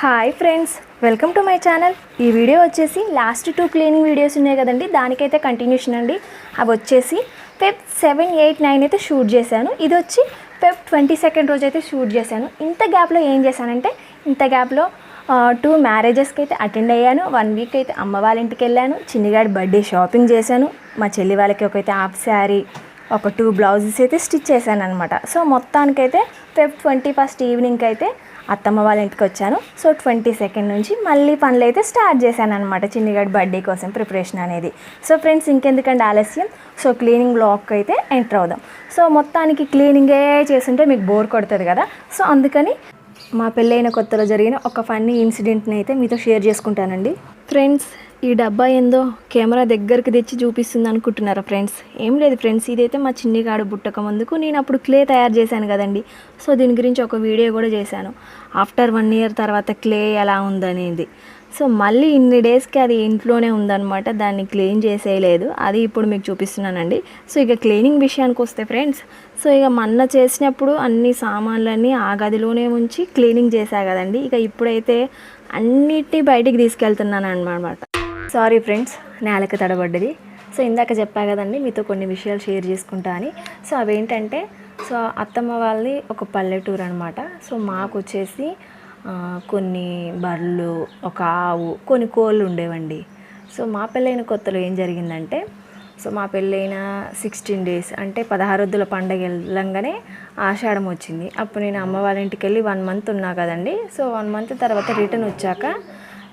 Hi friends welcome to my channel. ఈ video వచ్చేసి last two cleaning videos ఉన్నాయి కదండి దానికైతే కంటిన్యూషన్ అండి. అవి వచ్చేసి ఫెబ్ సెవెన్ ఎయిట్ నైన్ అయితే షూట్ చేశాను. ఇది వచ్చి ఫెబ్ ట్వంటీ సెకండ్ రోజు అయితే షూట్ చేశాను. ఇంత గ్యాప్లో ఏం చేశానంటే ఇంత గ్యాప్లో టూ మ్యారేజెస్కి అయితే అటెండ్ అయ్యాను. వన్ వీక్ అయితే అమ్మ వాళ్ళ ఇంటికి వెళ్ళాను. చిన్నగాడి బర్త్డే షాపింగ్ చేశాను. మా చెల్లి వాళ్ళకి ఒకైతే హాఫ్ శారీ ఒక టూ బ్లౌజెస్ అయితే స్టిచ్ చేశాను అనమాట సో మొత్తానికైతే ఫెబ్ ట్వంటీ ఫస్ట్ ఈవినింగ్కి అయితే అత్తమ్మ వాళ్ళ ఇంటికి వచ్చాను. సో ట్వంటీ సెకండ్ నుంచి మళ్ళీ పనులు అయితే స్టార్ట్ చేశాను అనమాట చిన్నిగాడి బర్త్డే కోసం ప్రిపరేషన్ అనేది. సో ఫ్రెండ్స్ ఇంకెందుకంటే ఆలస్యం? సో క్లీనింగ్ బ్లాక్ అయితే ఎంటర్ అవుదాం. సో మొత్తానికి క్లీనింగే చేస్తుంటే మీకు బోర్ కొడుతుంది కదా? సో అందుకని మా పెళ్ళైన కొత్తలో జరిగిన ఒక ఫన్నీ ఇన్సిడెంట్ని అయితే మీతో షేర్ చేసుకుంటానండి. ఫ్రెండ్స్ ఈ డబ్బా ఏందో కెమెరా దగ్గరికి తెచ్చి చూపిస్తుంది అనుకుంటున్నారా ఫ్రెండ్స్? ఏం లేదు ఫ్రెండ్స్ ఇదైతే మా చిన్నిగాడు బుట్టక ముందుకు. నేను అప్పుడు క్లే తయారు చేశాను కదండి. సో దీని గురించి ఒక వీడియో కూడా చేశాను. ఆఫ్టర్ వన్ ఇయర్ తర్వాత క్లే ఎలా ఉందనేది. సో మళ్ళీ ఇన్ని డేస్కి అది ఇంట్లోనే ఉందన్నమాట. దాన్ని క్లీన్ చేసేయలేదు. అది ఇప్పుడు మీకు చూపిస్తున్నానండి. సో ఇక క్లీనింగ్ విషయానికి వస్తే ఫ్రెండ్స్ సో ఇక మొన్న చేసినప్పుడు అన్ని సామాన్లన్నీ ఆ గదిలోనే ఉంచి క్లీనింగ్ చేశా కదండి. ఇక ఇప్పుడైతే అన్నిటి బయటికి తీసుకెళ్తున్నాను అనమాట సారీ ఫ్రెండ్స్ నేలకు తడబడ్డది. సో ఇందాక చెప్పా కదండి మీతో కొన్ని విషయాలు షేర్ చేసుకుంటా అని. సో అవేంటంటే సో అత్తమ్మ వాళ్ళది ఒక పల్లెటూరు అనమాట సో మాకు వచ్చేసి కొన్ని బర్రెలు ఒక ఆవు కొన్ని కోళ్ళు ఉండేవండి. సో మా పెళ్ళైన కొత్తలో ఏం జరిగిందంటే సో మా పెళ్ళైన సిక్స్టీన్ డేస్ అంటే పదహారొద్దుల పండగ వెళ్ళంగానే ఆషాఢం వచ్చింది. అప్పుడు నేను అమ్మ వాళ్ళ ఇంటికి వెళ్ళి వన్ మంత్ ఉన్నా కదండి. సో వన్ మంత్ తర్వాత రిటర్న్ వచ్చాక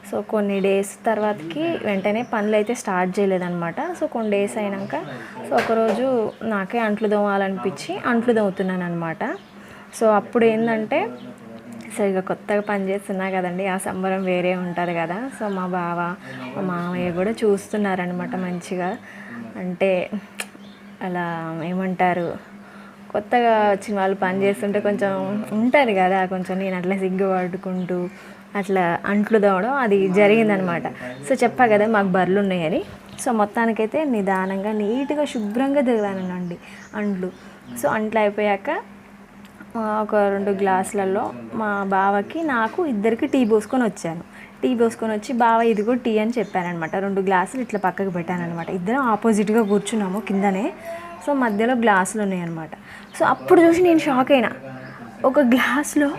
సో కొన్ని డేస్ తర్వాతకి వెంటనే పనులు అయితే స్టార్ట్ చేయలేదన్నమాట. సో కొన్ని డేస్ అయినాక సో ఒకరోజు నాకే అంట్లు దోమాలనిపించి అంట్లు దోముతున్నాను అనమాట సో అప్పుడు ఏంటంటే సో ఇక కొత్తగా పని చేస్తున్నా కదండి ఆ సంబరం వేరే ఉంటుంది కదా. సో మా బావ మా మామయ్య కూడా చూస్తున్నారనమాట మంచిగా. అంటే అలా ఏమంటారు కొత్తగా వచ్చిన వాళ్ళు పని చేస్తుంటే కొంచెం ఉంటుంది కదా కొంచెం నేను అట్లా సిగ్గు పట్టుకుంటూ అట్లా అంట్లు తోవడం అది జరిగిందనమాట. సో చెప్పా కదా మాకు బర్రెలు ఉన్నాయని సో మొత్తానికైతే నిదానంగా నీట్గా శుభ్రంగా దిగానండి అంట్లు. సో అంట్లు అయిపోయాక ఒక రెండు గ్లాసులలో మా బావకి నాకు ఇద్దరికి టీ పోసుకొని వచ్చాను. టీ పోసుకొని వచ్చి బావ ఇదిగో టీ అని చెప్పానమాట రెండు గ్లాసులు ఇట్లా పక్కకు పెట్టానమాట ఇద్దరం ఆపోజిట్గా కూర్చున్నాము కిందనే. సో మధ్యలో గ్లాసులు ఉన్నాయన్నమాట సో అప్పుడు చూసి నేను షాక్ అయినా. ఒక గ్లాస్లో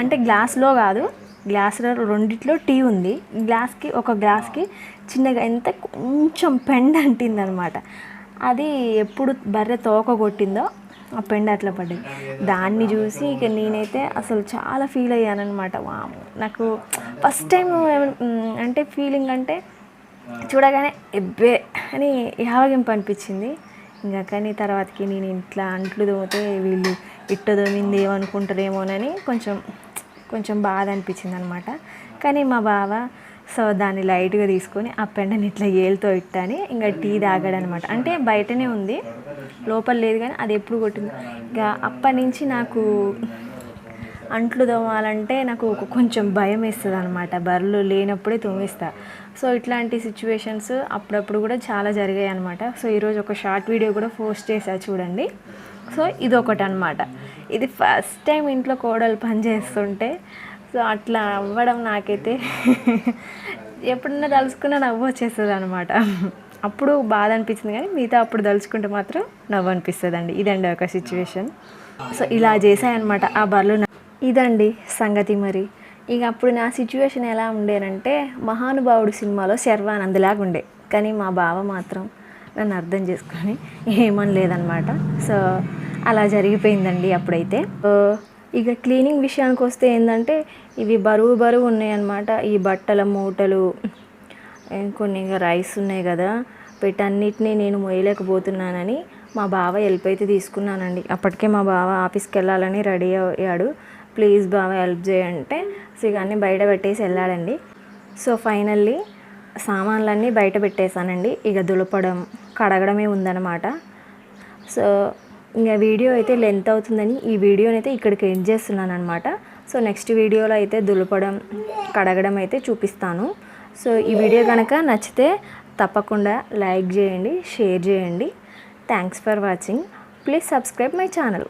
అంటే గ్లాస్లో కాదు గ్లాసులో రెండిట్లో టీ ఉంది. గ్లాస్కి ఒక గ్లాస్కి చిన్నగా ఎంత కొంచెం పెండ అంటిందనమాట. అది ఎప్పుడు బర్రె తోక కొట్టిందో ఆ పెండ అట్లా పడ్డది దాన్ని చూసి ఇక నేనైతే అసలు చాలా ఫీల్ అయ్యానమాట వాము నాకు ఫస్ట్ టైం అంటే ఫీలింగ్ అంటే చూడగానే ఎబ్బే అని యావగింపు అనిపించింది. ఇంకా కానీ తర్వాతకి నేను ఇంట్లో అంట్లు తోమితే వీళ్ళు ఇట్ట దోమింది ఏమనుకుంటారేమోనని కొంచెం కొంచెం బాధ అనిపించింది అనమాట కానీ మా బావ సో దాన్ని లైట్గా తీసుకొని ఆ పెండని ఇట్లా ఏలుతో ఇట్టని ఇంకా టీ తాగాడనమాట. అంటే బయటనే ఉంది లోపల లేదు కానీ అది ఎప్పుడు కొట్టింది. ఇంకా అప్పటి నుంచి నాకు అంట్లు తోమాలంటే నాకు ఒక కొంచెం భయం వేస్తుంది అనమాట బర్రెలు లేనప్పుడే తోమేస్తా. సో ఇట్లాంటి సిచ్యువేషన్స్ అప్పుడప్పుడు కూడా చాలా జరిగాయి అనమాట సో ఈరోజు ఒక షార్ట్ వీడియో కూడా పోస్ట్ చేశా చూడండి. సో ఇది ఒకటి అనమాట ఇది ఫస్ట్ టైం ఇంట్లో కోడలు పని చేస్తుంటే సో అట్లా అవ్వడం నాకైతే ఎప్పుడన్నా తలుచుకున్నా నవ్వు వచ్చేస్తుంది అనమాట అప్పుడు బాధ అనిపించింది కానీ మిగతా అప్పుడు తలుచుకుంటే మాత్రం నవ్వు అనిపిస్తుంది అండి ఇదండి ఒక సిచ్యువేషన్ సో ఇలా చేశాయన్నమాట ఆ బర్లు ఇదండి సంగతి మరి. ఇక అప్పుడు నా సిచ్యువేషన్ ఎలా ఉండేనంటే మహానుభావుడు సినిమాలో శర్వానందలాగా ఉండే కానీ మా బావ మాత్రం నన్ను అర్థం చేసుకొని ఏమని లేదనమాట సో అలా జరిగిపోయిందండి అప్పుడైతే. ఇక క్లీనింగ్ విషయానికి వస్తే ఏంటంటే ఇవి బరువు బరువు ఉన్నాయన్నమాట. ఈ బట్టల మూటలు కొన్ని రైస్ ఉన్నాయి కదా వీటన్నిటిని నేను మోయలేకపోతున్నానని మా బావ హెల్ప్ అయితే తీసుకున్నానండి. అప్పటికే మా బావ ఆఫీస్కి వెళ్ళాలని రెడీ అయ్యాడు. ప్లీజ్ బావ హెల్ప్ చేయంటే సిగాన్ని బయట పెట్టేసి వెళ్ళాడండి. సో ఫైనల్లీ సామాన్లన్నీ బయట పెట్టేశానండి. ఇక దులపడం కడగడమే ఉందన్నమాట. సో ఇంకా వీడియో అయితే లెంత్ అవుతుందని ఈ వీడియోని అయితే ఇక్కడికి ఎండ్ చేస్తున్నాను అనమాట సో నెక్స్ట్ వీడియోలో అయితే దులపడం కడగడం అయితే చూపిస్తాను. సో ఈ వీడియో కనుక నచ్చితే తప్పకుండా లైక్ చేయండి షేర్ చేయండి. Thanks for watching please subscribe my channel